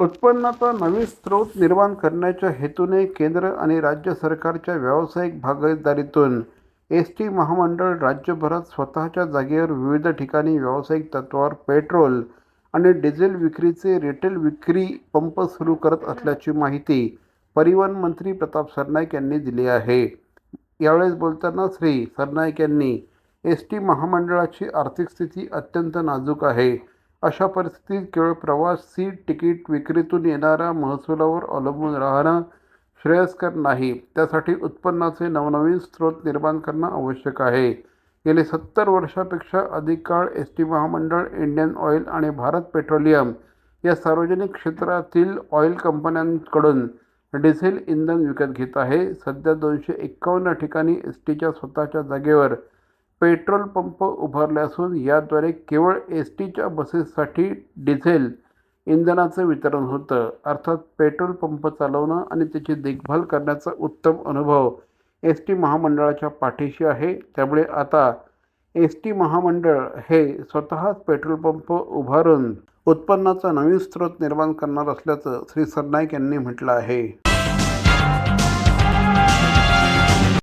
उत्पन्नाचा नवीन स्रोत निर्माण करण्याच्या हेतूने केंद्र आणि राज्य सरकारच्या व्यावसायिक भागीदारीतून एस टी महामंडळ राज्यभरात स्वतःच्या जागेवर विविध ठिकाणी व्यावसायिक तत्त्वावर पेट्रोल आणि डिझेल विक्रीचे रिटेल विक्री पंप सुरू करत असल्याची माहिती परिवहन मंत्री प्रताप सरनाईक यांनी दिली आहे. यावेळेस बोलताना श्री सरनाईक यांनी एस टी महामंडळाची आर्थिक स्थिती अत्यंत नाजूक आहे. अशा परिस्थितीत केवळ प्रवासी तिकीट विक्रीतून येणाऱ्या महसुलावर अवलंबून राहणं श्रेयस्कर नाही. त्यासाठी उत्पन्नाचे नवनवीन स्रोत निर्माण करणं आवश्यक आहे. गेले सत्तर वर्षापेक्षा अधिक काळ एस टी महामंडळ इंडियन ऑइल आणि भारत पेट्रोलियम या सार्वजनिक क्षेत्रातील ऑइल कंपन्यांकडून डिझेल इंधन विकत घेत आहे. सध्या दोनशे एक्कावन्न ठिकाणी एस टीच्या स्वतःच्या जागेवर पेट्रोल पंप उभारले असून याद्वारे केवळ एस टीच्या बसेससाठी डिझेल इंधनाचं वितरण होतं. अर्थात पेट्रोल पंप चालवणं आणि त्याची देखभाल करण्याचा उत्तम अनुभव एस टी महामंडळाच्या पाठीशी आहे. त्यामुळे आता एस टी महामंडळ हे स्वतःच पेट्रोल पंप उभारून उत्पन्नाचा नवीन स्रोत निर्माण करणार असल्याचं श्री सरनाईक यांनी म्हटलं आहे.